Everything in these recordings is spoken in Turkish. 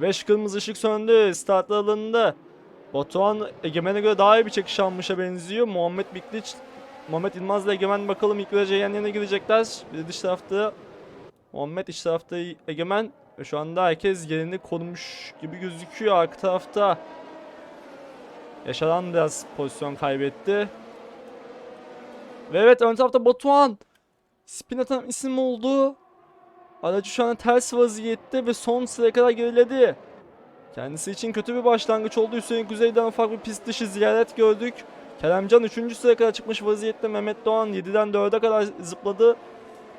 Ve 5 kırmızı ışık söndü. Startlı alanında. Batuhan Egemen'e göre daha iyi bir çekiş almışa benziyor. Muhammed Bikliç, Muhammed İlmaz ile Egemen bakalım ilk viraja yan yana girecekler. Bir dış tarafta Muhammed iç tarafta Egemen. Ve şu anda herkes yerini korumuş gibi gözüküyor arka tarafta. Yaşaran biraz pozisyon kaybetti. Ve evet ön tarafta Batuhan. Spin atan isim oldu. Aracı şu an ters vaziyette ve son sıraya kadar geriledi. Kendisi için kötü bir başlangıç oldu. Hüseyin Kuzey'den ufak bir pist dışı ziyaret gördük. Keremcan 3. sıraya kadar çıkmış vaziyette. Mehmet Doğan 7'den 4'e kadar zıpladı.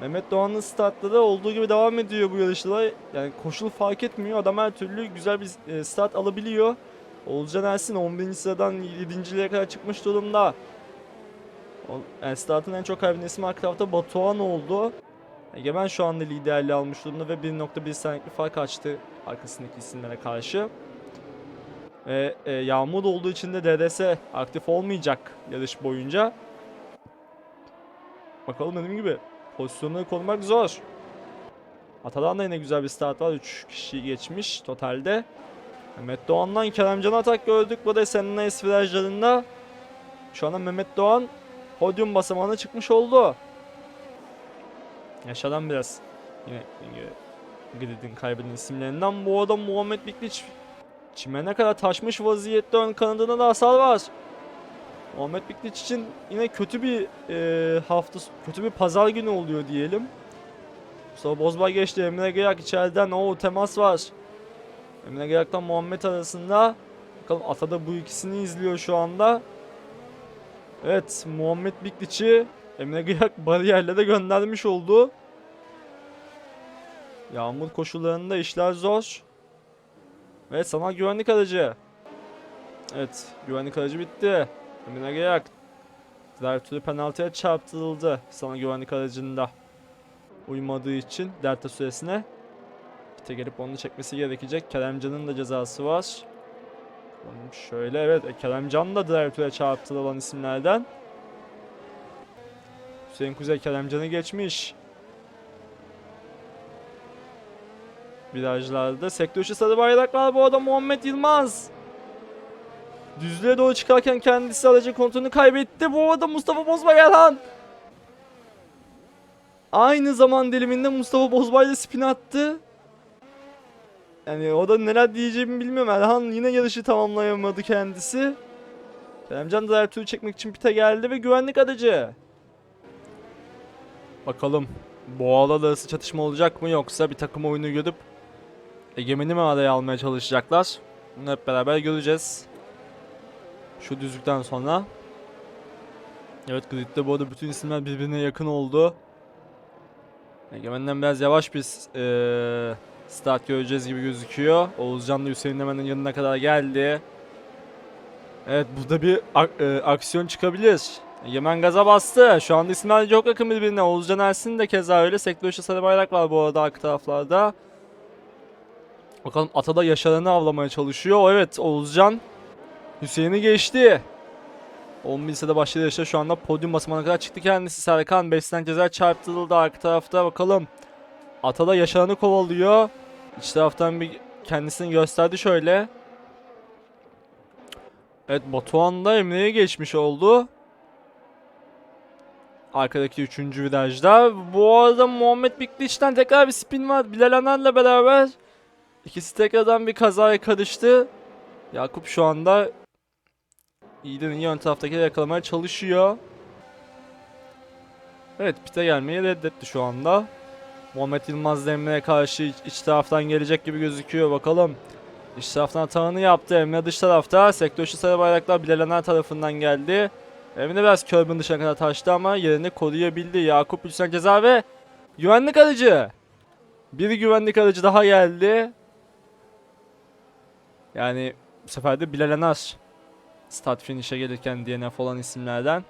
Mehmet Doğan'ın startları olduğu gibi devam ediyor bu yarışta. Yani koşul fark etmiyor. Adam her türlü güzel bir e, start alabiliyor. Oğuzcan Ersin 11. sıradan 7.liğe kadar çıkmış durumda. Yani startın en çok kaybeden ismi arka tarafta Batuhan oldu. Egemen şu anda liderliği almış durumda ve 1.1 saniyelik bir fark açtı arkasındaki isimlere karşı. Ve e, yağmur olduğu için de DDS aktif olmayacak yarış boyunca. Bakalım dediğim gibi pozisyonları korumak zor. Atadan da yine güzel bir start var. 3 kişi geçmiş totalde. Mehmet Doğan'dan Keremcan atak gördük. Bu da Senna S virajlarında. Şu anda Mehmet Doğan podyum basamağına çıkmış oldu. Yaşadan biraz yine Grid'in kaybeden isimlerinden bu adam Muhammed Bikliç çimene kadar taşmış vaziyette ön kanadına da hasar var. Muhammed Bikliç için yine kötü bir e, hafta kötü bir pazar günü oluyor diyelim. Sonra Bozbay geçti Emre Gayak içeriden o temas var. Emre Gayak'tan Muhammed arasında. Bakalım Ata da bu ikisini izliyor şu anda. Evet Muhammed Bikliç'i Emre Gayak bariyerle de göndermiş oldu. Yağmur koşullarında işler zor. Ve sana güvenlik aracı. Evet güvenlik aracı bitti. Emre Gayak. Drive penaltıya çarptırıldı sana güvenlik aracında. Uymadığı için delta süresine. Pite gelip onu çekmesi gerekecek. Keremcan'ın da cezası var. Şöyle evet e, Keremcan da drive çarptırılan isimlerden. Hüseyin Kuzey Keremcan'ı geçmiş. Virajlarda sektör dışı sarı bayrak var bu arada Muhammed Yılmaz. Düzlüğe doğru çıkarken kendisi aracın kontrolünü kaybetti. Bu arada Mustafa Bozbay Erhan. Aynı zaman diliminde Mustafa Bozbay da spin attı. Yani o da neler diyeceğimi bilmiyorum. Erhan yine yarışı tamamlayamadı kendisi. Keremcan da turu çekmek için pite geldi ve güvenlik aracı. Bakalım Boğalar arası çatışma olacak mı yoksa bir takım oyunu görüp Egemen'i mi araya almaya çalışacaklar? Bunu hep beraber göreceğiz. Şu düzlükten sonra. Evet gridde bu arada bütün isimler birbirine yakın oldu. Egemen'den biraz yavaş bir eee, start göreceğiz gibi gözüküyor. Oğuzcan da Hüseyin hemen yanına kadar geldi. Evet burada bir ak- eee, aksiyon çıkabilir. Egemen gaza bastı. Şu anda isimler çok yakın birbirine. Oğuzcan Ersin de keza öyle. Sektör dışı sarı bayrak var bu arada arka taraflarda. Bakalım Ata da Yaşaran'ı avlamaya çalışıyor. Evet Oğuzcan Hüseyin'i geçti. 11 lisede başladı yarışta şu anda podyum basamağına kadar çıktı kendisi. Serkan Beslen ceza çarptırıldı arka tarafta bakalım. Ata da Yaşaran'ı kovalıyor. İç taraftan bir kendisini gösterdi şöyle. Evet Batuhan da Emre'ye geçmiş oldu. Arkadaki üçüncü virajda. Bu arada Muhammed Bikliç'ten tekrar bir spin var. Bilal Anar'la beraber. İkisi tekrardan bir kazaya karıştı. Yakup şu anda iyiden iyi ön taraftakileri yakalamaya çalışıyor. Evet pite gelmeyi reddetti şu anda. Muhammed Yılmaz da Emre'ye karşı iç, taraftan gelecek gibi gözüküyor bakalım. İç taraftan hatanı yaptı Emre dış tarafta. Sektör dışı sarı bayraklar Bilal Anar tarafından geldi. Emre biraz körbün dışına kadar taştı ama yerini koruyabildi. Yakup Hüseyin ceza ve güvenlik aracı. Bir güvenlik aracı daha geldi. Yani bu sefer de Bilal Anar start finish'e gelirken DNF olan isimlerden.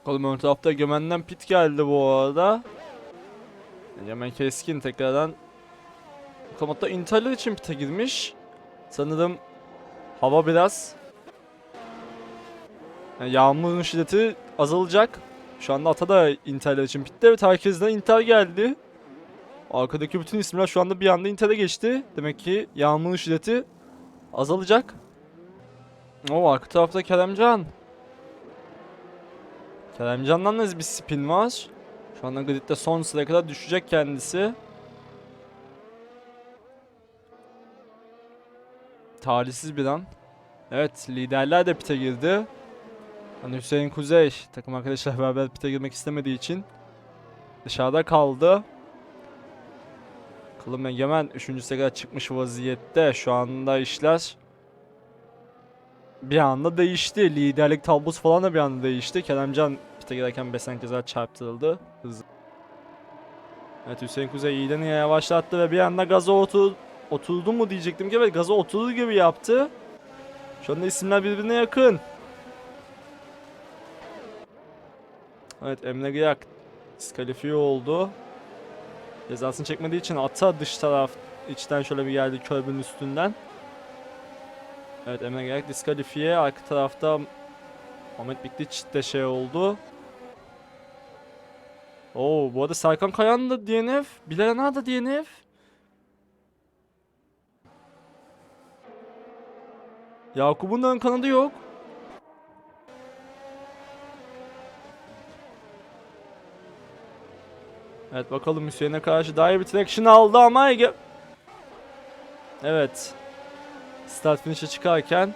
Bakalım ön tarafta Egemen'den pit geldi bu arada. Egemen Keskin tekrardan Bakalım hatta Inter'ler için pit'e girmiş. Sanırım hava biraz yani yağmurun şiddeti azalacak. Şu anda Ata da Inter'ler için pitte ve herkesten Inter geldi. Arkadaki bütün isimler şu anda bir anda Inter'e geçti. Demek ki yağmurun şiddeti azalacak. O arka tarafta Keremcan. Keremcan'dan da bir spin var. Şu anda gridde son sıraya kadar düşecek kendisi. Talihsiz bir an. Evet liderler de pite girdi. Hani Hüseyin Kuzey takım arkadaşlar beraber pite girmek istemediği için dışarıda kaldı. Kılım Egemen 3. sıraya çıkmış vaziyette. Şu anda işler bir anda değişti. Liderlik tablosu falan da bir anda değişti. Keremcan pite girerken Besen keza çarptırıldı. Hızlı. Evet Hüseyin Kuzey iyiden iyiye yavaşlattı ve bir anda gaza otur oturdu mu diyecektim ki evet gaza oturdu gibi yaptı. Şu anda isimler birbirine yakın. Evet Emre Gıyak diskalifiye oldu. Cezasını çekmediği için ata dış taraf içten şöyle bir geldi körbün üstünden. Evet Emre Gıyak diskalifiye. Arka tarafta Ahmet Bikliç de şey oldu. Oo bu arada Serkan Kayan da DNF. Bilal Anar da DNF. Yakup'un da ön kanadı yok. Evet bakalım Hüseyin'e karşı daha iyi bir traction aldı ama Ege... Evet. Start finish'e çıkarken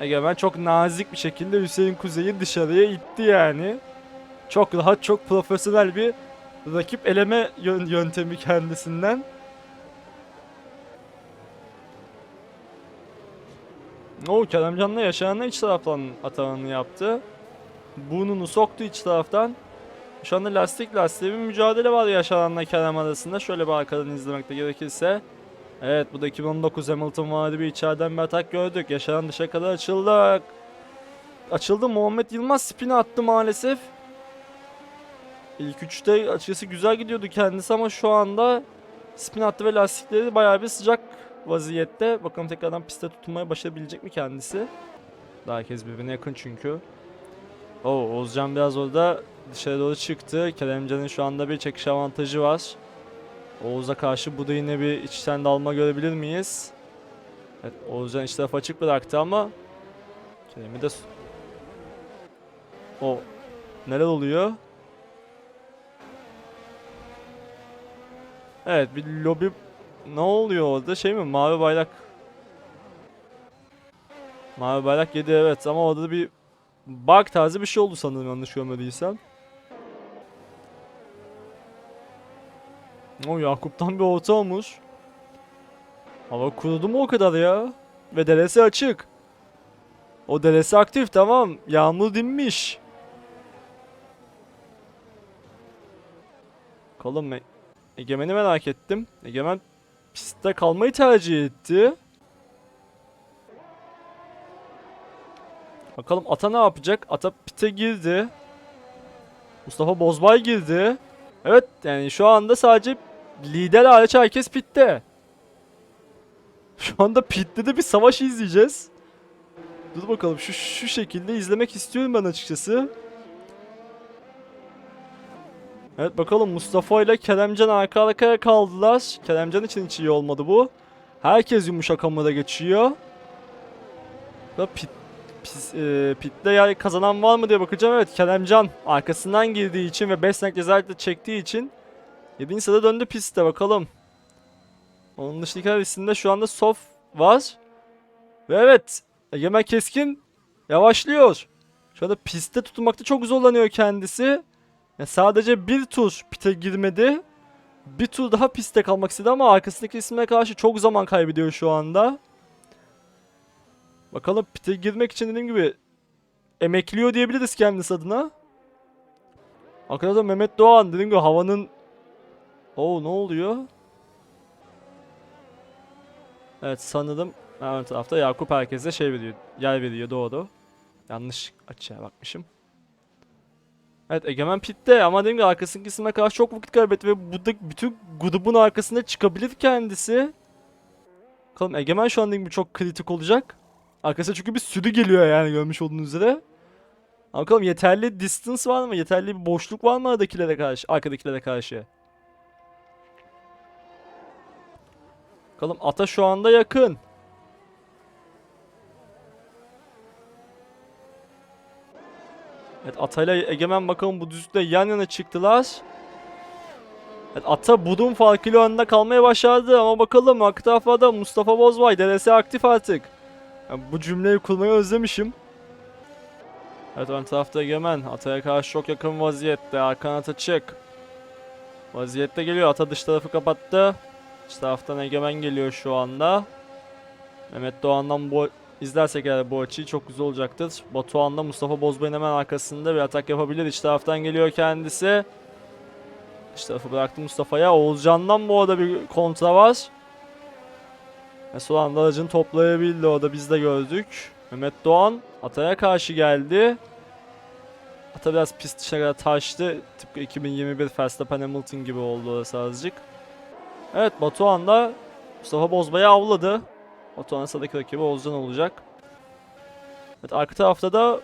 Egemen çok nazik bir şekilde Hüseyin Kuzey'i dışarıya itti yani. Çok rahat, çok profesyonel bir rakip eleme yön- yöntemi kendisinden. O Keremcan'la yaşayanla iç taraftan atağını yaptı. Burnunu soktu iç taraftan. Şu anda lastik lastiğe bir mücadele var yaşananla Kerem arasında. Şöyle bir arkadan izlemek de gerekirse. Evet bu da 2019 Hamilton vardı bir içeriden bir atak gördük. Yaşanan dışa kadar açıldık. Açıldı Muhammed Yılmaz spin attı maalesef. İlk üçte açıkçası güzel gidiyordu kendisi ama şu anda spin attı ve lastikleri bayağı bir sıcak vaziyette. Bakalım tekrardan piste tutunmaya başarabilecek mi kendisi? Daha herkes birbirine yakın çünkü. Oo Oğuzcan biraz orada dışarı doğru çıktı. Keremcan'ın şu anda bir çekiş avantajı var. Oğuz'a karşı bu da yine bir içten dalma görebilir miyiz? Evet Oğuzcan iç tarafı açık bıraktı ama Kerem'i de... O neler oluyor? Evet bir lobi ne oluyor orada şey mi mavi bayrak Mavi bayrak yedi evet ama orada bir bug tarzı bir şey oldu sanırım yanlış görmediysem. O Yakup'tan bir orta olmuş. Hava kurudu mu o kadar ya? Ve delesi açık. O delesi aktif tamam. Yağmur dinmiş. Bakalım E- Egemen'i merak ettim. Egemen pistte kalmayı tercih etti. Bakalım Ata ne yapacak? Ata pite girdi. Mustafa Bozbay girdi. Evet yani şu anda sadece lider hariç herkes pitte. Şu anda pitte de bir savaş izleyeceğiz. Dur bakalım şu şu şekilde izlemek istiyorum ben açıkçası. Evet bakalım Mustafa ile Keremcan arka arkaya kaldılar. Keremcan için hiç iyi olmadı bu. Herkes yumuşak hamura geçiyor. Ve pit, pis, e, pitte yer kazanan var mı diye bakacağım. Evet Keremcan arkasından girdiği için ve Besnek cezaevinde çektiği için 7. sırada döndü piste bakalım. Onun dışındakiler listinde şu anda Sof var. Ve evet Egemen Keskin yavaşlıyor. Şu anda pistte tutunmakta çok zorlanıyor kendisi. Ya sadece bir tur pite girmedi. Bir tur daha pistte kalmak istedi ama arkasındaki isme karşı çok zaman kaybediyor şu anda. Bakalım pite girmek için dediğim gibi emekliyor diyebiliriz kendisi adına. Arkada da Mehmet Doğan dediğim gibi havanın Oo ne oluyor? Evet sanırım ön tarafta Yakup herkese şey veriyor. Yer veriyor doğru. Yanlış açıya bakmışım. Evet Egemen pitte ama dediğim gibi arkasındaki isime karşı çok vakit kaybetti ve bu da bütün grubun arkasında çıkabilir kendisi. Bakalım Egemen şu an dediğim gibi çok kritik olacak. Arkasında çünkü bir sürü geliyor yani görmüş olduğunuz üzere. Bakalım yeterli distance var mı? Yeterli bir boşluk var mı aradakilere karşı, arkadakilere karşı? Bakalım ata şu anda yakın. Evet atayla Egemen bakalım bu düzlükte yan yana çıktılar. Evet, ata budun farkıyla önde kalmaya başardı ama bakalım arka tarafta Mustafa Bozbay DRS aktif artık. Yani bu cümleyi kurmayı özlemişim. Evet ön tarafta Egemen. Ataya karşı çok yakın vaziyette. Arkan ata çık. Vaziyette geliyor. Ata dış tarafı kapattı. Dış taraftan Egemen geliyor şu anda. Mehmet Doğan'dan bu izlersek eğer bu açıyı çok güzel olacaktır. Batuhan da Mustafa Bozbay'ın hemen arkasında bir atak yapabilir. İç taraftan geliyor kendisi. İç tarafı bıraktı Mustafa'ya. Oğuzcan'dan bu arada bir kontra var. Ve son anda aracını toplayabildi. O da biz de gördük. Mehmet Doğan Atay'a karşı geldi. Ata biraz pist dışına kadar taştı. Tıpkı 2021 Verstappen Hamilton gibi oldu orası azıcık. Evet Batuhan da Mustafa Bozbay'ı avladı. Batuhan'ın sıradaki rakibi Oğuzcan olacak. Evet arka tarafta da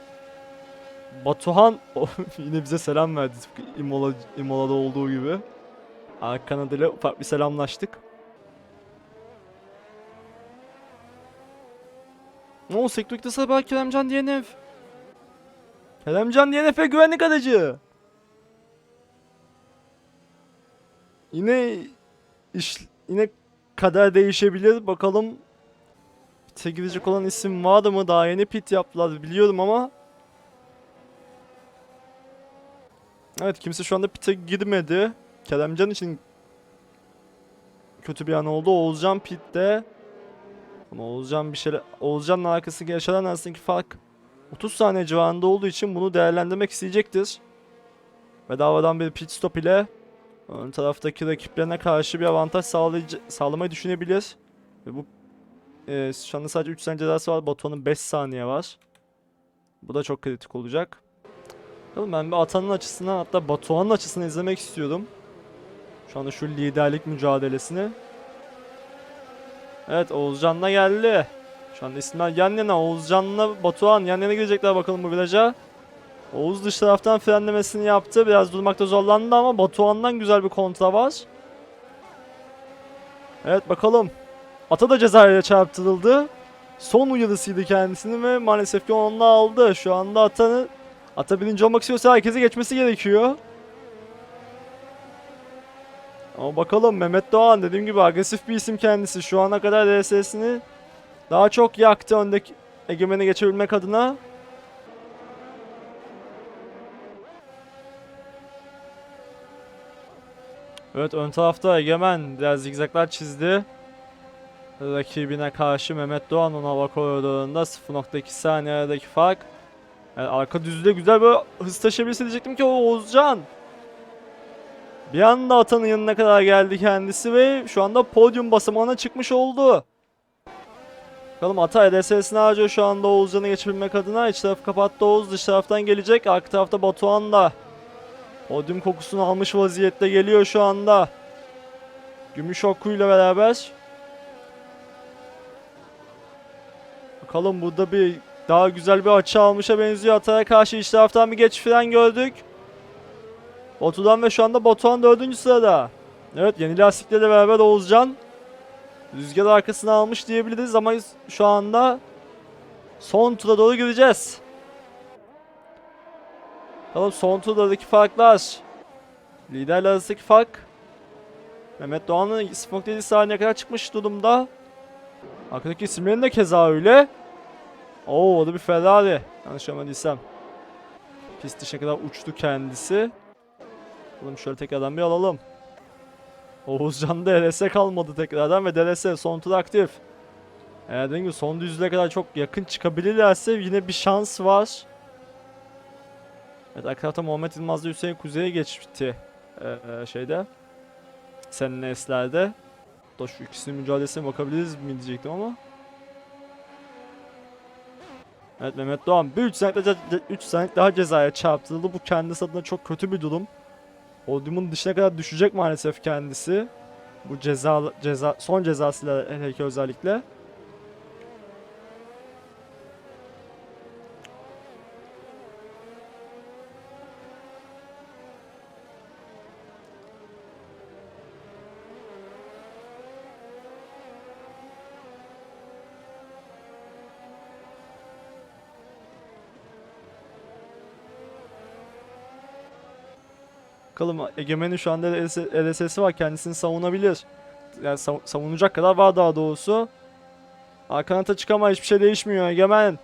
Batuhan yine bize selam verdi tıpkı Imola, Imola'da olduğu gibi. Arka kanadıyla ufak bir selamlaştık. O sektörde sabah Keremcan DNF. Keremcan DNF güvenlik aracı. Yine iş yine kader değişebilir. Bakalım pite olan isim vardı mı? Daha yeni pit yaptılar biliyorum ama. Evet kimse şu anda pite girmedi. Keremcan için kötü bir an oldu. Oğuzcan pitte. Ama Oğuzcan bir şeyler... Oğuzcan'la arkasındaki yaşanan arasındaki fark 30 saniye civarında olduğu için bunu değerlendirmek isteyecektir. Bedavadan bir pit stop ile ön taraftaki rakiplerine karşı bir avantaj sağlayıcı, sağlamayı düşünebilir. Ve bu e, şu anda sadece 3 saniye cezası var. Batuhan'ın 5 saniye var. Bu da çok kritik olacak. Bakalım ben bir Atan'ın açısından hatta Batuhan'ın açısından izlemek istiyorum. Şu anda şu liderlik mücadelesini. Evet Oğuzcan'la geldi. Şu anda isimler yan yana. Oğuzcan'la Batuhan yan yana girecekler bakalım bu viraja. Oğuz dış taraftan frenlemesini yaptı. Biraz durmakta zorlandı ama Batuhan'dan güzel bir kontra var. Evet bakalım. Ata da cezaya çarptırıldı. Son uyarısıydı kendisini ve maalesef ki onunla aldı. Şu anda Ata'nın Ata birinci olmak istiyorsa herkese geçmesi gerekiyor. Ama bakalım Mehmet Doğan dediğim gibi agresif bir isim kendisi. Şu ana kadar DSS'ini daha çok yaktı öndeki Egemen'e geçebilmek adına. Evet ön tarafta Egemen biraz zigzaglar çizdi. Rakibine karşı Mehmet Doğan ona hava koridorunda 0.2 saniye aradaki fark. Yani arka düzlüğe güzel böyle hız taşıyabilirse diyecektim ki o Oğuzcan. Bir anda Atan'ın yanına kadar geldi kendisi ve şu anda podyum basamağına çıkmış oldu. Bakalım Ata EDS'sini harcıyor şu anda Oğuzcan'ı geçebilmek adına. İç tarafı kapattı Oğuz dış taraftan gelecek. Arka tarafta Batuhan da. Podyum kokusunu almış vaziyette geliyor şu anda. Gümüş okuyla beraber. Bakalım burada bir daha güzel bir açı almışa benziyor. Ata'ya karşı iç taraftan bir geç fren gördük. Batu'dan ve şu anda Batuhan dördüncü sırada. Evet yeni lastiklerle beraber Oğuzcan rüzgar arkasına almış diyebiliriz ama şu anda son tura doğru gideceğiz. Bakalım son turdaki farklar. Liderler arasındaki fark. Mehmet Doğan'ın 0.7 saniye kadar çıkmış durumda. Arkadaki isimlerin de keza öyle. Oo o da bir Ferrari. Yanlış anlamadıysam. Pist dışına kadar uçtu kendisi. Bakalım şöyle tekrardan bir alalım. Oğuzcan'da DRS kalmadı tekrardan ve DRS son tur aktif. Eğer dediğim gibi son düzlüğe kadar çok yakın çıkabilirlerse yine bir şans var. Evet arkadaşlar Muhammed Yılmaz'da Hüseyin Kuzey'e geçti. Ee, şeyde. Seninle eslerde. Da şu ikisinin mücadelesine bakabiliriz mi diyecektim ama. Evet Mehmet Doğan bir 3 saniye, 3 saniye daha cezaya çarptırıldı. Bu kendisi adına çok kötü bir durum. Podyumun dışına kadar düşecek maalesef kendisi. Bu ceza, ceza son cezasıyla hele özellikle. Bakalım Egemen'in şu anda LS LSS'i var. Kendisini savunabilir. Yani sav- savunacak kadar var daha doğrusu. Arkanata çıkama hiçbir şey değişmiyor Egemen.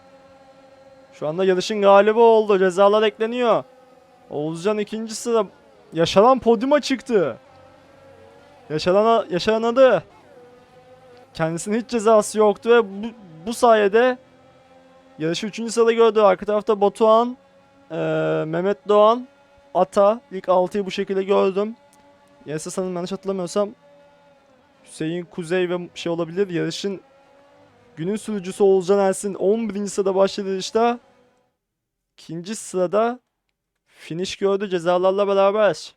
Şu anda yarışın galibi oldu. Cezalar ekleniyor. Oğuzcan ikinci sıra. Yaşanan podyuma çıktı. Yaşanan, yaşanan adı. Kendisinin hiç cezası yoktu ve bu, bu sayede yarışı 3. sırada gördü. Arka tarafta Batuhan, eee, Mehmet Doğan, Ata. İlk 6'yı bu şekilde gördüm. Yarısı sanırım yanlış hatırlamıyorsam Hüseyin Kuzey ve şey olabilir. Yarışın günün sürücüsü Oğuzcan Ersin 11. sırada başladı yarışta. İkinci sırada finish gördü cezalarla beraber.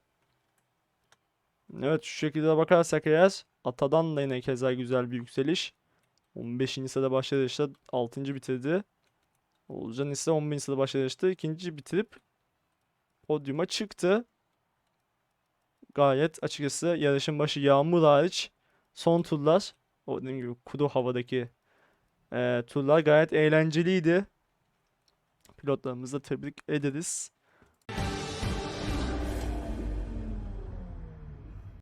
Evet şu şekilde bakarsak eğer Ata'dan da yine keza güzel bir yükseliş. 15. sırada başladı yarışta 6. bitirdi. Oğuzcan ise 11. sırada başladı yarışta 2. bitirip podyuma çıktı. Gayet açıkçası yarışın başı yağmur hariç son turlar o dediğim gibi kuru havadaki eee, turlar gayet eğlenceliydi. Pilotlarımızı tebrik ederiz.